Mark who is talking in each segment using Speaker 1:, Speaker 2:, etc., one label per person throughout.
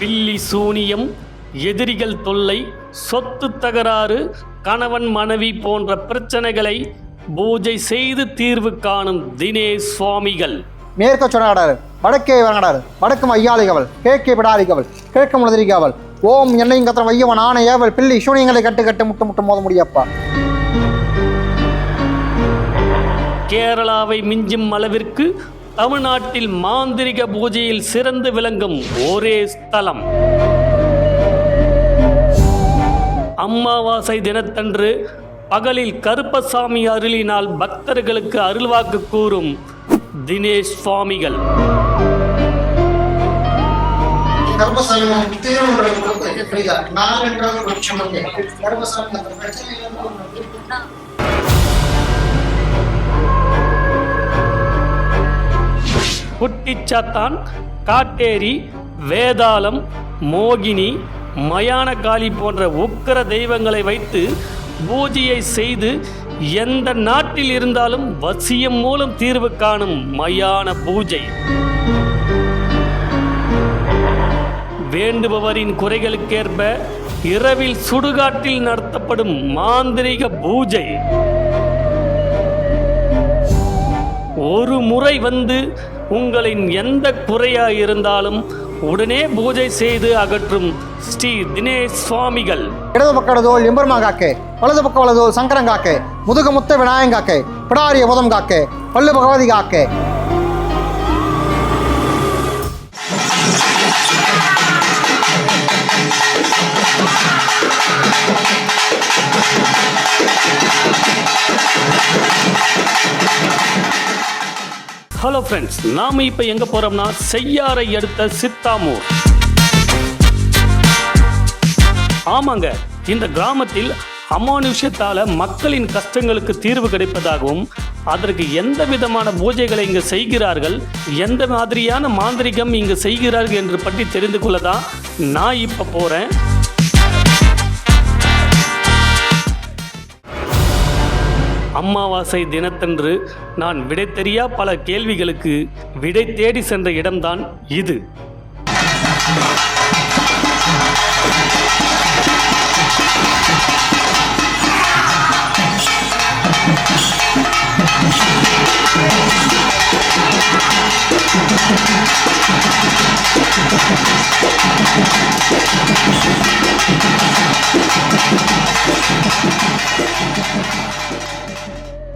Speaker 1: பில்லி சூனியம் எதிரிகள் தொல்லை சொத்து தகராறு கணவன் மனைவி போன்ற பிரச்சனைகளை பூஜை செய்து தீர்வு காணும் தினேஷ் சுவாமிகள்.
Speaker 2: மேற்க சொன்னாடாரு வடக்கே வணங்கடாரு வடக்கு ஐயாளிகவள் கிழக்கே பிடாரிகவள் கிழக்கு முளதிரிகவள் ஓம் என்னையும் கத்திரம் ஐயவன் ஆன ஏவல் பில்லி சூனியங்களை கட்டு கட்டு முட்டு முட்டு மோத முடியப்பா.
Speaker 1: கேரளாவை மிஞ்சும் அளவிற்கு தமிழ்நாட்டில் மாந்திரிக பூஜையில் சிறந்து விளங்கும் ஒரே ஸ்தலம். அம்மாவாசை தினத்தன்று பகலில் கருப்பசாமி அருளினால் பக்தர்களுக்கு அருள்வாக்கு கூறும் தினேஷ் சுவாமிகள். குட்டிச்சாத்தான் காட்டேரி வேதாளம் மோகினி மயானகாளி போன்ற உக்கிர தெய்வங்களை வைத்து பூஜையை செய்து எந்த நாட்டில் இருந்தாலும் வசியம் மூலம் தீர்வு காணும் மயான பூஜை. வேண்டுபவரின் குறைகளுக்கேற்ப இரவில் சுடுகாட்டில் நடத்தப்படும் மாந்திரிக பூஜை. ஒரு முறை வந்து உங்களின் எந்த குறையா இருந்தாலும் உடனே பூஜை செய்து அகற்றும் ஸ்ரீ தினேஷ் சுவாமிகள்.
Speaker 2: இடது பக்க இடதோல் எம்பெருமா காக்கே வலது பக்க வலதோல் சங்கரன் காக்கே முதுகு முத்த விநாயகம் காக்கே பிடாரிய புதம் காக்கே பல்லு பகவதி காக்கே.
Speaker 1: ஹலோ ஃப்ரெண்ட்ஸ் நாம இப்போ எங்க போறோம்னா செய்யாறை அடுத்த சித்தாமூர். ஆமாங்க இந்த கிராமத்தில் அமானுஷ்யத்தால மக்களின் கஷ்டங்களுக்கு தீர்வு கிடைப்பதாகவும் அதற்கு எந்த விதமான பூஜைகளை இங்கு செய்கிறார்கள் எந்த மாதிரியான மாந்திரிகம் இங்கு செய்கிறார்கள் என்று பற்றி தெரிந்து கொள்ள தான் நான் இப்போ போகிறேன் அமாவாசை தினத்தன்று நான் விடை தெரியா பல கேள்விகளுக்கு விடை தேடி சென்ற இடம்தான் இது.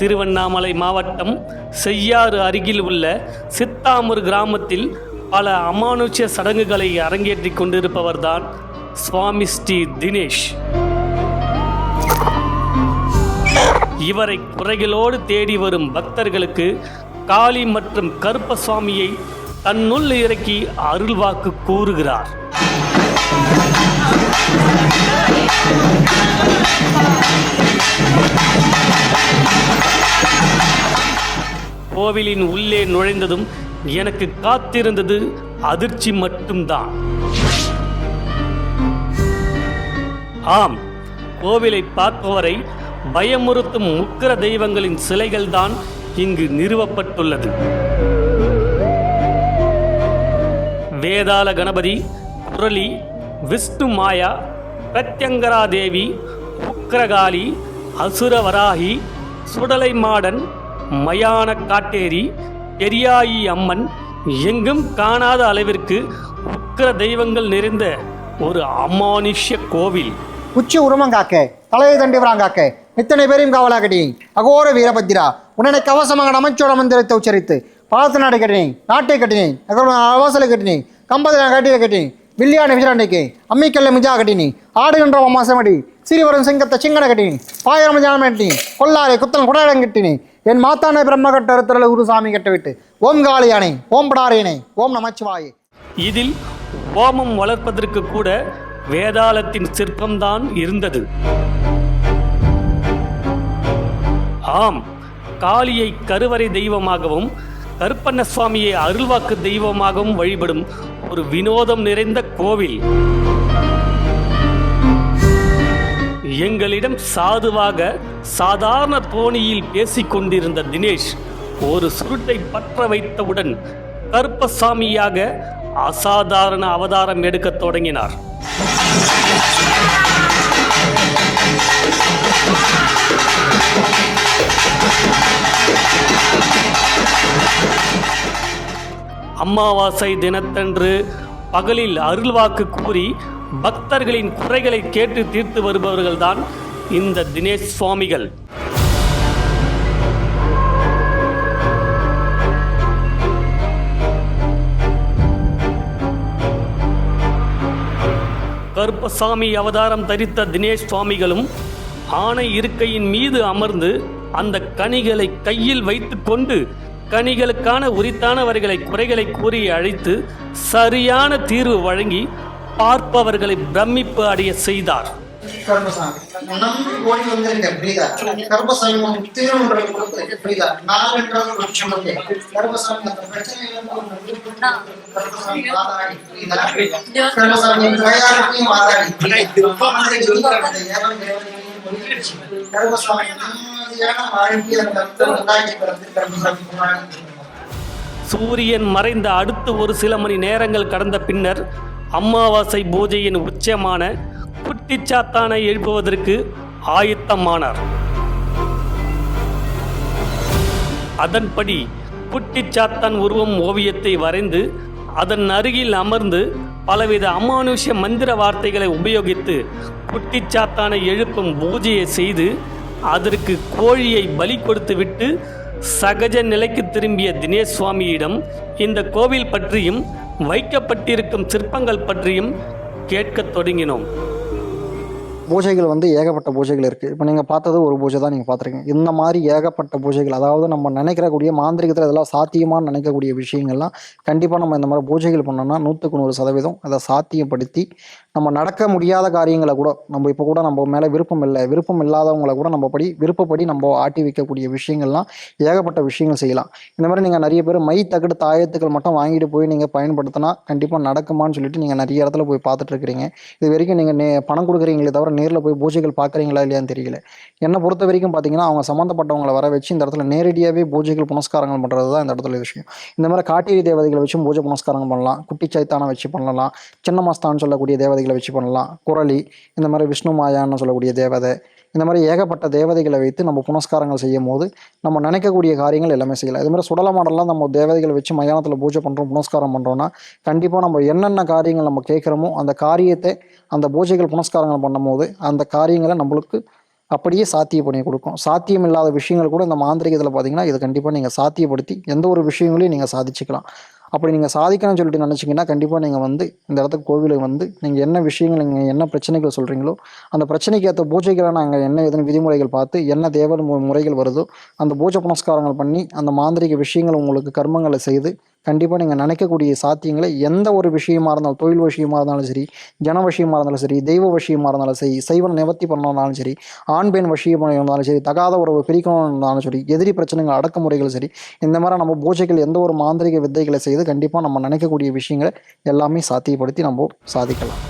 Speaker 1: திருவண்ணாமலை மாவட்டம் செய்யாறு அருகில் உள்ள சித்தாமூர் கிராமத்தில் பல அமானுஷ்ய சடங்குகளை அரங்கேற்றி கொண்டிருப்பவர்தான் சுவாமி ஸ்ரீ தினேஷ். இவரை குறைகளோடு தேடி வரும் பக்தர்களுக்கு காளி மற்றும் கருப்பசுவாமியை தன்னுள் இறக்கி அருள்வாக்கு கூறுகிறார். கோவிலின் உள்ளே நுழைந்ததும் எனக்கு காத்திருந்தது அதிர்ச்சி மட்டும்தான். ஆம் கோவிலை பார்ப்பவரை பயமுறுத்தும் முக்கிர தெய்வங்களின் சிலைகள்தான் இங்கு நிறுவப்பட்டுள்ளது. வேதாள கணபதி குரளி விஷ்ணு மாயா பிரத்யங்கரா தேவி உக்கிரகாளி அசுரவராகி சுடலை மாடன் மயான காட்டேரி பெரியாயி அம்மன் எங்கும் காணாத அளவிற்கு உக்கிர தெய்வங்கள் நிறைந்த ஒரு அமானுஷ்ய கோவில்.
Speaker 2: உச்சி உருமம் காக்க தலையை தண்டி காக்க இத்தனை பேரையும் காவலா கட்டி அகோர வீரபத்திரா உடனே கவசமாக அமைச்சோட மந்திரத்தை உச்சரித்து பாலத்து நாடு கட்டினேன் நாட்டை கட்டினேன் அவசலை கட்டினேன் கம்பத்தில் கட்டியை கட்டினேன் வில்லியான விஜயாண்டைக்கு அம்மிக்கல்ல மிஜா கட்டினி ஆடுகின்ற மாசமடி சிறிவரும் சிங்கத்தை சிங்கனை கட்டினி பாயிரம் ஜானம் கட்டினி கொல்லாரை குத்தன் குடாடம் கட்டினி என் மாத்தானை பிரம்ம கட்ட அறுத்தரல குருசாமி கட்டவிட்டு ஓம் காளியானே ஓம் படாரேனே ஓம் நமச்சிவாயே.
Speaker 1: இதில் ஓமம் வளர்ப்பதற்கு கூட வேதாளத்தின் சிற்பம்தான் இருந்தது. ஆம் காளியை கருவறை தெய்வமாகவும் கருப்பண்ண சுவாமியை அருள்வாக்கு தெய்வமாகவும் வழிபடும் ஒரு வினோதம் நிறைந்த கோவில். எங்களிடம் சாதுவாக சாதாரண தோணியில் பேசிக்கொண்டிருந்த தினேஷ் ஒரு சுருட்டை பற்ற வைத்தவுடன் கருப்பசாமியாக அசாதாரண அவதாரம் எடுக்கத் தொடங்கினார். அமாவாசை தினத்தன்று பகலில் அருள்வாக்கு கூறி பக்தர்களின் குறைகளை கேட்டு தீர்த்து வருபவர்கள்தான் இந்த தினேஷ் சுவாமிகள். கருப்பசாமி அவதாரம் தரித்த தினேஷ் சுவாமிகளும் ஆணை இருக்கையின் மீது அமர்ந்து அந்த கனிகளை கையில் வைத்துக்கொண்டு கனிகளுக்கான உரித்தானவர்களை குறைகளை கூறி அழைத்து சரியான தீர்வு வழங்கி பார்ப்பவர்களை பிரமிப்பு அடைய செய்தார். சூரியன் மறைந்த அடுத்து ஒரு சில மணி நேரங்கள் கடந்த பின்னர் அமாவாசை பூஜையின் உச்சமான குட்டிச்சாத்தானை எழுப்புவதற்கு ஆயத்தமானார். அதன்படி குட்டிச்சாத்தான் உருவம் ஓவியத்தை வரைந்து அதன் அருகில் அமர்ந்து பலவித அமானுஷ்ய மந்திர வார்த்தைகளை உபயோகித்து குட்டிச்சாத்தானை எழுப்பும் பூஜையை செய்து அதற்கு கோழியை பலி கொடுத்துவிட்டு சகஜ நிலைக்கு திரும்பிய தினேஷ் சுவாமியிடம் இந்த கோவில் பற்றியும் வைக்கப்பட்டிருக்கும் சிற்பங்கள் பற்றியும் கேட்கத் தொடங்கினோம்.
Speaker 3: பூஜைகள் வந்து ஏகப்பட்ட பூஜைகள் இருக்குது இப்போ நீங்கள் பார்த்தது ஒரு பூஜை தான் நீங்கள் பார்த்துருக்கீங்க. இந்த மாதிரி ஏகப்பட்ட பூஜைகள் அதாவது நம்ம நினைக்கிறக்கூடிய மாந்திரிகத்தில் இதெல்லாம் சாத்தியமாக நினைக்கக்கூடிய விஷயங்கள்லாம் கண்டிப்பாக நம்ம இந்த மாதிரி பூஜைகள் பண்ணோம்னா நூற்றுக்கு நூறு சதவீதம் அதை சாத்தியப்படுத்தி நம்ம நடக்க முடியாத காரியங்களை கூட நம்ம இப்போ கூட நம்ம மேலே விருப்பம் இல்லை விருப்பம் இல்லாதவங்களை கூட நம்ம படி விருப்பப்படி நம்ம ஆட்டி வைக்கக்கூடிய விஷயங்கள்லாம் ஏகப்பட்ட விஷயங்கள் செய்யலாம். இந்த மாதிரி நீங்கள் நிறைய பேர் மை தகடு தாயத்துக்கள் மட்டும் வாங்கிட்டு போய் நீங்கள் பயன்படுத்தினா கண்டிப்பாக நடக்குமான்னு சொல்லிட்டு நீங்கள் நிறைய இடத்துல போய் பார்த்துட்டு இருக்கிறீங்க. இது வரைக்கும் நீங்கள் நே பணம் கொடுக்குறீங்களே தவிர நேரில் போய் பூஜைகள் பார்க்குறீங்களா இல்லையான்னு தெரியல. என்னை பொறுத்த வரைக்கும் பார்த்தீங்கன்னா அவங்க சம்மந்தப்பட்டவங்களை வர வச்சு இந்த இடத்துல நேரடியாகவே பூஜைகள் புனஸ்காரங்கள் பண்ணுறது தான் இந்த இடத்துல விஷயம். இந்த மாதிரி காட்டேரி தேவதைகளை வச்சும் பூஜை புனஸ்காரங்கள் பண்ணலாம். குட்டி சைத்தானை வச்சு பண்ணலாம். சின்ன மாஸ்தான்னு சொல்லக்கூடிய தேவதைகள் வச்சு பண்ணலாம். குரளி இந்த மாதிரி விஷ்ணு மாயான்னு சொல்லக்கூடிய தேவதை இந்த மாதிரி ஏகப்பட்ட தேவதைகளை வைத்து நம்ம புனஸ்காரங்கள் செய்யும் போது நம்ம நினைக்கக்கூடிய காரியங்கள் எல்லாமே செய்யலாம். இது மாதிரி சுடல மாடலாம் நம்ம தேவதைகளை வச்சு மயானத்தில் பூஜை பண்ணுறோம் புனஸ்காரம் பண்ணுறோம்னா கண்டிப்பாக நம்ம என்னென்ன காரியங்கள் நம்ம கேட்குறோமோ அந்த காரியத்தை அந்த பூஜைகள் புனஸ்காரங்கள் பண்ணும்போது அந்த காரியங்களை நம்மளுக்கு அப்படியே சாத்திய பண்ணி கொடுக்கும். சாத்தியம் இல்லாத விஷயங்கள் கூட இந்த மாந்திரிகத்தில் பார்த்தீங்கன்னா இதை கண்டிப்பாக நீங்கள் சாத்தியப்படுத்தி எந்த ஒரு விஷயங்களையும் நீங்கள் சாதிச்சுக்கலாம். அப்படி நீங்கள் சாதிக்கணும்னு சொல்லிட்டு நினச்சிங்கன்னா கண்டிப்பாக நீங்கள் வந்து இந்த இடத்துக்கு கோவிலுக்கு வந்து நீங்கள் என்ன விஷயங்கள் நீங்கள் என்ன பிரச்சனைகள் சொல்கிறீங்களோ அந்த பிரச்சனைக்கு ஏற்ற பூஜைகளை நாங்கள் என்ன எதுன்னு விதிமுறைகள் பார்த்து என்ன தேவ முறைகள் வருதோ அந்த பூஜை புனஸ்காரங்கள் பண்ணி அந்த மாந்திரிக விஷயங்கள் உங்களுக்கு கர்மங்களை செய்து கண்டிப்பாக நீங்கள் நினைக்கக்கூடிய சாத்தியங்களை எந்த ஒரு விஷயமா இருந்தாலும் தொழில் விஷயமா இருந்தாலும் சரி ஜன விஷயமா இருந்தாலும் சரி தெய்வ விஷயமா இருந்தாலும் சரி சைவ நிவர்த்தி பண்ணணும்னாலும் சரி ஆண் பெண் விஷயம் இருந்தாலும் சரி தகாத உறவு பிரிக்கணும்னாலும் இருந்தாலும் சரி எதிரி பிரச்சனைகள் அடக்குமுறைகள் சரி இந்த மாதிரி நம்ம பூஜைகள் எந்த ஒரு மாந்திரிக வித்தைகளை செய்து கண்டிப்பாக நம்ம நினைக்கக்கூடிய விஷயங்களை எல்லாமே சாத்தியப்படுத்தி நம்ம சாதிக்கலாம்.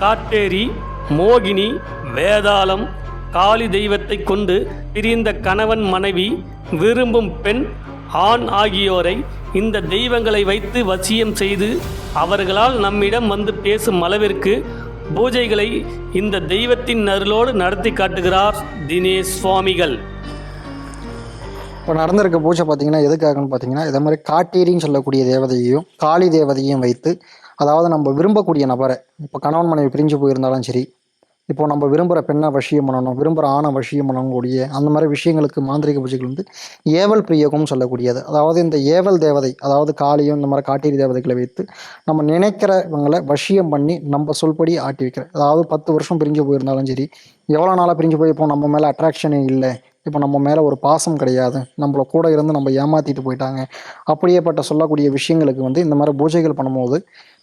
Speaker 1: காட்டேரி மோகினி வேதாளம் காளி தெய்வத்தை கொண்டு பிரிந்த கணவன் மனைவி விரும்பும் பெண் ஆண் ஆகியோரை இந்த தெய்வங்களை வைத்து வசியம் செய்து அவர்களால் நம்மிடம் வந்து பேசும் அளவிற்கு பூஜைகளை இந்த தெய்வத்தின் அருளோடு நடத்தி காட்டுகிறார் தினேஷ் சுவாமிகள்.
Speaker 3: இப்போ நடந்திருக்க பூஜை பார்த்தீங்கன்னா எதுக்காகன்னு பார்த்தீங்கன்னா இதே மாதிரி காட்டேரின்னு சொல்லக்கூடிய தேவதையையும் காளி தேவதையும் வைத்து அதாவது நம்ம விரும்பக்கூடிய நபரை இப்போ கணவன் மனைவி பிரிஞ்சு போயிருந்தாலும் சரி இப்போ நம்ம விரும்புகிற பெண்ணை வசியம் பண்ணணும் விரும்புகிற ஆணை வசியம் பண்ணக்கூடிய அந்த மாதிரி விஷயங்களுக்கு மாந்திரிக பூஜைகள் வந்து ஏவல் பிரியகம்னு சொல்லக்கூடியது. அதாவது இந்த ஏவல் தேவதை அதாவது காளியும் இந்த மாதிரி காட்டேரி தேவதைகளை வைத்து நம்ம நினைக்கிறவங்களை வசியம் பண்ணி நம்ம சொல்படி ஆட்டி வைக்கிறோம் அதாவது பத்து வருஷம் பிரிஞ்சு போயிருந்தாலும் சரி எவ்வளோ நாளாக பிரிஞ்சு போய் இப்போ நம்ம மேலே அட்ராக்ஷனே இல்லை இப்போ நம்ம மேலே ஒரு பாசம் கிடையாது நம்மள கூட இருந்து நம்ம ஏமாற்றிட்டு போயிட்டாங்க அப்படியேப்பட்ட சொல்லக்கூடிய விஷயங்களுக்கு வந்து இந்த மாதிரி பூஜைகள் பண்ணும்போது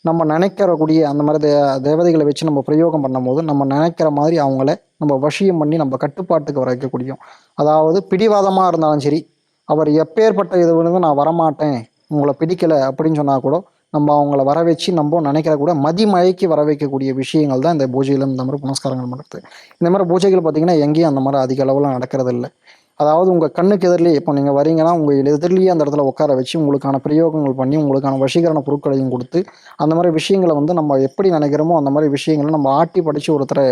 Speaker 3: நம்ம நினைக்கிறக்கூடிய அந்த மாதிரி தே தேவதைகளை வச்சு நம்ம பிரயோகம் பண்ணும்போது நம்ம நினைக்கிற மாதிரி அவங்கள நம்ம வசியம் பண்ணி நம்ம கட்டுப்பாட்டுக்கு வர வைக்கக்கூடியும் அதாவது பிடிவாதமாக இருந்தாலும் சரி அவர் எப்பேற்பட்ட இது வந்து நான் வரமாட்டேன் உங்களை பிடிக்கலை அப்படின்னு சொன்னால் கூட நம்ம அவங்கள வர வச்சு நம்ம நினைக்கிற கூட மதிமழைக்கு வர வைக்கக்கூடிய விஷயங்கள் தான் இந்த பூஜையில் இந்த மாதிரி புனஸ்காரங்கள் பண்ணுறது இந்த மாதிரி பூஜைகள் பார்த்திங்கன்னா எங்கேயும் அந்த மாதிரி அதிக அளவில் நடக்கிறது இல்லை அதாவது உங்கள் கண்ணுக்கு எதிரிலேயே இப்போ நீங்கள் வரீங்கன்னா உங்கள் எதிரிலேயே அந்த இடத்துல உட்கார வச்சு உங்களுக்கான பிரயோகங்கள் பண்ணி உங்களுக்கான வசீகரண பொருட்களையும் கொடுத்து அந்த மாதிரி விஷயங்களை வந்து நம்ம எப்படி நினைக்கிறோமோ அந்த மாதிரி விஷயங்களை நம்ம ஆட்டி படித்து ஒருத்தரை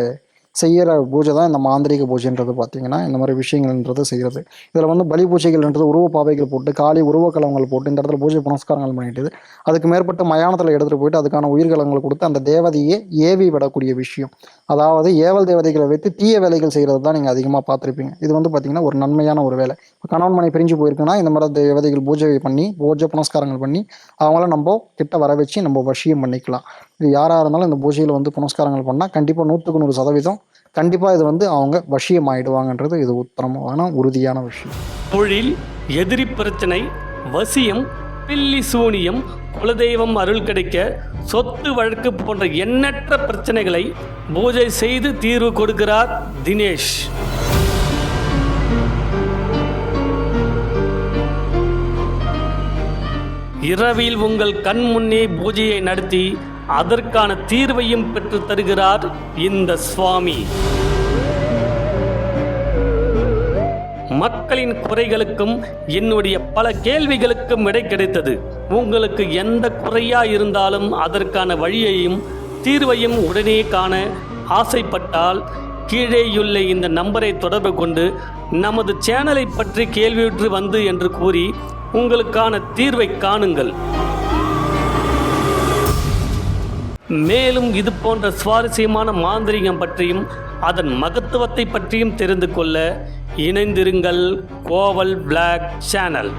Speaker 3: செய்கிற பூஜை தான் இந்த மாந்திரிக பூஜைன்றது பார்த்தீங்கன்னா இந்த மாதிரி விஷயங்கள்ன்றது செய்கிறது இதில் வந்து பலி பூஜைகள்ன்றது உருவ பாவைகள் போட்டு காளி உருவக்கலங்கள் போட்டு இந்த இடத்துல பூஜை புனஸ்காரங்கள் பண்ணிட்டு அதுக்கு மேற்பட்டு மயானத்தில் எடுத்துகிட்டு போயிட்டு அதுக்கான உயிர்கலங்கள் கொடுத்து அந்த தேவதையை ஏவி விடக்கூடிய விஷயம். அதாவது ஏவல் தேவதைகளை வைத்து தீய வேலைகள் செய்கிறது தான் நீங்கள் அதிகமாக பார்த்துருப்பீங்க. இது வந்து பார்த்தீங்கன்னா ஒரு நன்மையான ஒரு வேலை. இப்போ கணவன் மனை பிரிஞ்சு போயிருக்குன்னா இந்த மாதிரி தேவதைகள் பூஜை பண்ணி பூஜை புனஸ்காரங்கள் பண்ணி அவங்கள நம்ம கிட்ட வர வச்சு நம்ம வசியம் பண்ணிக்கலாம். இது யாராக இருந்தாலும் இந்த பூஜையில் வந்து புனஸ்காரங்கள் பண்ணால் கண்டிப்பாக நூற்றுக்கு நூறு சதவீதம் கண்டிப்பாக இது வந்து அவங்க வசியம் ஆயிடுவாங்கன்றது இது உத்தரமான உறுதியான விஷயம்.
Speaker 1: தொழில் எதிரி பிரச்சனை வசியம் பில்லி சூனியம் குலதெய்வம் அருள் கிடைக்க சொத்து வழக்கு போன்ற எண்ணற்ற பிரச்சனைகளை பூஜை செய்து தீர்வு கொடுக்கிறார் தினேஷ். இரவில் உங்கள் கண் முன்னே பூஜையை நடத்தி அதற்கான தீர்வையும் பெற்றுத் தருகிறார் இந்த சுவாமி. மக்களின் குறைகளுக்கும் என்னுடைய பல கேள்விகளுக்கும் விடை கிடைத்தது. உங்களுக்கு எந்த குறையா இருந்தாலும் அதற்கான வழியையும் தீர்வையும் உடனே காண ஆசைப்பட்டால் கீழேயுள்ள இந்த நம்பரை தொடர்பு கொண்டு நமது சேனலை பற்றி கேள்வியுற்று வந்து என்று கூறி உங்களுக்கான தீர்வை காணுங்கள். மேலும் இது போன்ற சுவாரஸ்யமான மாந்திரிகம் பற்றியும் அதன் மகத்துவத்தை பற்றியும் தெரிந்து கொள்ள இணைந்திருங்கள் கோவல் பிளாக் சேனல்